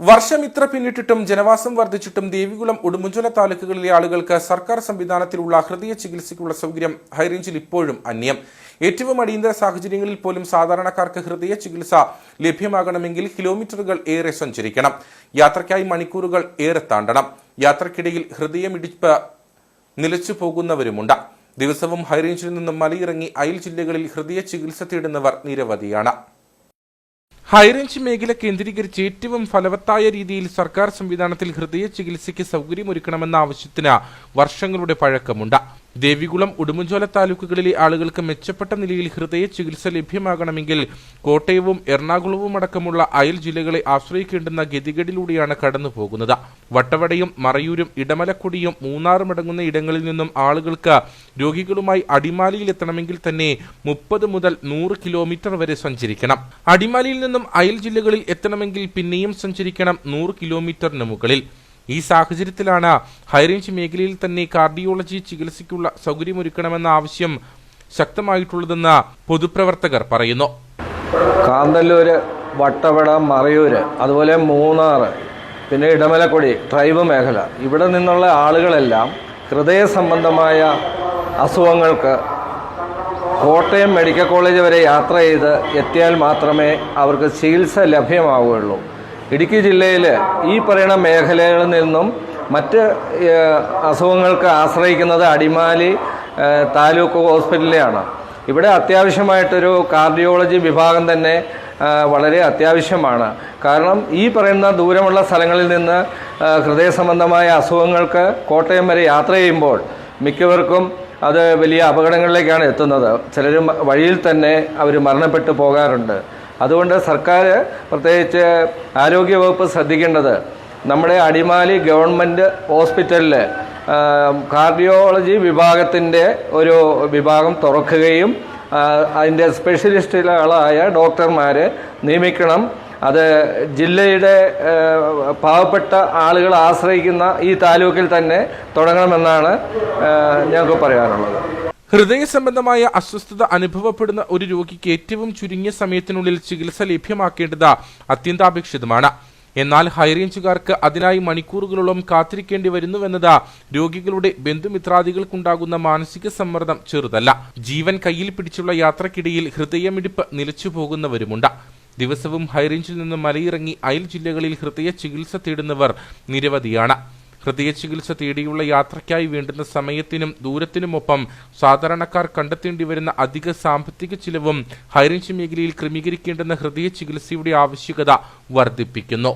വർഷം ഇത്ര പിന്നിട്ടിട്ടും ജനവാസം വർദ്ധിച്ചിട്ടും ദേവികുളം ഉടുമ്പുഞ്ചോല താലൂക്കുകളിലെ ആളുകൾക്ക് സർക്കാർ സംവിധാനത്തിലുള്ള ഹൃദയ ചികിത്സയ്ക്കുള്ള സൗകര്യം ഹൈറേഞ്ചിൽ ഇപ്പോഴും അന്യം. ഏറ്റവും അടിയന്തര സാഹചര്യങ്ങളിൽ പോലും സാധാരണക്കാർക്ക് ഹൃദയ ചികിത്സ ലഭ്യമാകണമെങ്കിൽ കിലോമീറ്ററുകൾ ഏറെ സഞ്ചരിക്കണം. യാത്രയ്ക്കായി മണിക്കൂറുകൾ ഏറെ താണ്ടണം. യാത്രക്കിടയിൽ ഹൃദയമിടിപ്പ് നിലച്ചു പോകുന്നവരുമുണ്ട്. ദിവസവും ഹൈറേഞ്ചിൽ നിന്നും മലയിറങ്ങി അയൽ ജില്ലകളിൽ ഹൃദയ ചികിത്സ തേടുന്നവർ നിരവധിയാണ്. ഹൈറേഞ്ച് മേഖല കേന്ദ്രീകരിച്ച് ഏറ്റവും ഫലവത്തായ രീതിയിൽ സർക്കാർ സംവിധാനത്തിൽ ഹൃദയ ചികിത്സയ്ക്ക് സൗകര്യമൊരുക്കണമെന്ന ആവശ്യത്തിന് വർഷങ്ങളുടെ പഴക്കമുണ്ട്. ദേവികുളം ഉടുമ്പൻചോല താലൂക്കുകളിലെ ആളുകൾക്ക് മെച്ചപ്പെട്ട നിലയിൽ ഹൃദയ ചികിത്സ ലഭ്യമാകണമെങ്കിൽ കോട്ടയവും എറണാകുളവും അടക്കമുള്ള അയൽ ജില്ലകളെ ആശ്രയിക്കേണ്ടുന്ന ഗതികേടിലൂടെയാണ് കടന്നുപോകുന്നത് വട്ടവടയും മറയൂരും ഇടമലക്കുടിയും മൂന്നാറും അടങ്ങുന്ന ഇടങ്ങളിൽ നിന്നും ആളുകൾക്ക് രോഗികളുമായി അടിമാലിയിൽ എത്തണമെങ്കിൽ തന്നെ മുപ്പത് മുതൽ നൂറ് കിലോമീറ്റർ വരെ സഞ്ചരിക്കണം. അടിമാലിയിൽ നിന്നും അയൽ ജില്ലകളിൽ എത്തണമെങ്കിൽ പിന്നെയും സഞ്ചരിക്കണം നൂറ് കിലോമീറ്ററിന് മുകളിൽ. ഈ സാഹചര്യത്തിലാണ് ഹൈറേഞ്ച് മേഖലയിൽ തന്നെ കാർഡിയോളജി ചികിത്സയ്ക്കുള്ള സൗകര്യമൊരുക്കണമെന്ന ആവശ്യം ശക്തമായിട്ടുള്ളതെന്ന് പൊതുപ്രവർത്തകർ പറയുന്നു. കാന്തല്ലൂര് വട്ടവട മറയൂര് അതുപോലെ മൂന്നാർ പിന്നെ ഇടമലക്കുടി ട്രൈബ് മേഖല. ഇവിടെ നിന്നുള്ള ആളുകളെല്ലാം ഹൃദയ സംബന്ധമായ അസുഖങ്ങൾക്ക് കോട്ടയം മെഡിക്കൽ കോളേജ് വരെ യാത്ര ചെയ്ത് എത്തിയാൽ മാത്രമേ അവർക്ക് ചികിത്സ ലഭ്യമാവുകയുള്ളൂ. ഇടുക്കി ജില്ലയിൽ ഈ പറയുന്ന മേഖലകളിൽ നിന്നും മറ്റ് അസുഖങ്ങൾക്ക് ആശ്രയിക്കുന്നത് അടിമാലി താലൂക്ക് ഹോസ്പിറ്റലിലെയാണ്. ഇവിടെ അത്യാവശ്യമായിട്ടൊരു കാർഡിയോളജി വിഭാഗം തന്നെ വളരെ അത്യാവശ്യമാണ്. കാരണം ഈ പറയുന്ന ദൂരമുള്ള സ്ഥലങ്ങളിൽ നിന്ന് ഹൃദയ സംബന്ധമായ അസുഖങ്ങൾക്ക് കോട്ടയം വരെ യാത്ര ചെയ്യുമ്പോൾ മിക്കവർക്കും അത് വലിയ അപകടങ്ങളിലേക്കാണ് എത്തുന്നത്. ചിലരും വഴിയിൽ തന്നെ അവർ മരണപ്പെട്ടു പോകാറുണ്ട്. അതുകൊണ്ട് സർക്കാർ പ്രത്യേകിച്ച് ആരോഗ്യവകുപ്പ് ശ്രദ്ധിക്കേണ്ടത് നമ്മുടെ അടിമാലി ഗവൺമെന്റ് ഹോസ്പിറ്റലിൽ കാർഡിയോളജി വിഭാഗത്തിന്റെ ഒരു വിഭാഗം തുറക്കുകയും അതിന്റെ സ്പെഷ്യലിസ്റ്റുകളായ ഡോക്ടർമാരെ നിയമിക്കണം. അത് ജില്ലയുടെ പാവപ്പെട്ട ആളുകൾ ആശ്രയിക്കുന്ന ഈ താലൂക്കിൽ തന്നെ തുടങ്ങണമെന്നാണ് ഞങ്ങൾക്ക് പറയാനുള്ളത്. ഹൃദയ സംബന്ധമായ അസ്വസ്ഥത അനുഭവപ്പെടുന്ന ഒരു രോഗിക്ക് ഏറ്റവും ചുരുങ്ങിയ സമയത്തിനുള്ളിൽ ചികിത്സ ലഭ്യമാക്കേണ്ടത് അത്യന്താപേക്ഷിതമാണ്. എന്നാൽ ഹൈറേഞ്ചുകാർക്ക് അതിനായി മണിക്കൂറുകളോളം കാത്തിരിക്കേണ്ടി വരുന്നുവെന്നത് രോഗികളുടെ ബന്ധുമിത്രാദികൾക്കുണ്ടാകുന്ന മാനസിക സമ്മർദ്ദം ചെറുതല്ല. ജീവൻ കയ്യിൽ പിടിച്ചുള്ള യാത്രക്കിടയിൽ ഹൃദയമിടിപ്പ് നിലച്ചു പോകുന്നവരുമുണ്ട്. ദിവസവും ഹൈറേഞ്ചിൽ നിന്ന് മലയിറങ്ങി അയൽ ജില്ലകളിൽ ഹൃദയ ചികിത്സ തേടുന്നവർ നിരവധിയാണ്. ഹൃദയ ചികിത്സ തേടിയുള്ള യാത്രയ്ക്കായി വേണ്ടുന്ന സമയത്തിനും ദൂരത്തിനുമൊപ്പം സാധാരണക്കാർ കണ്ടെത്തേണ്ടി വരുന്ന അധിക സാമ്പത്തിക ചിലവും ഹൈറേഞ്ച് മേഖലയിൽ ക്രമീകരിക്കേണ്ടെന്ന ഹൃദയ ചികിത്സയുടെ ആവശ്യകത വർദ്ധിപ്പിക്കുന്നു.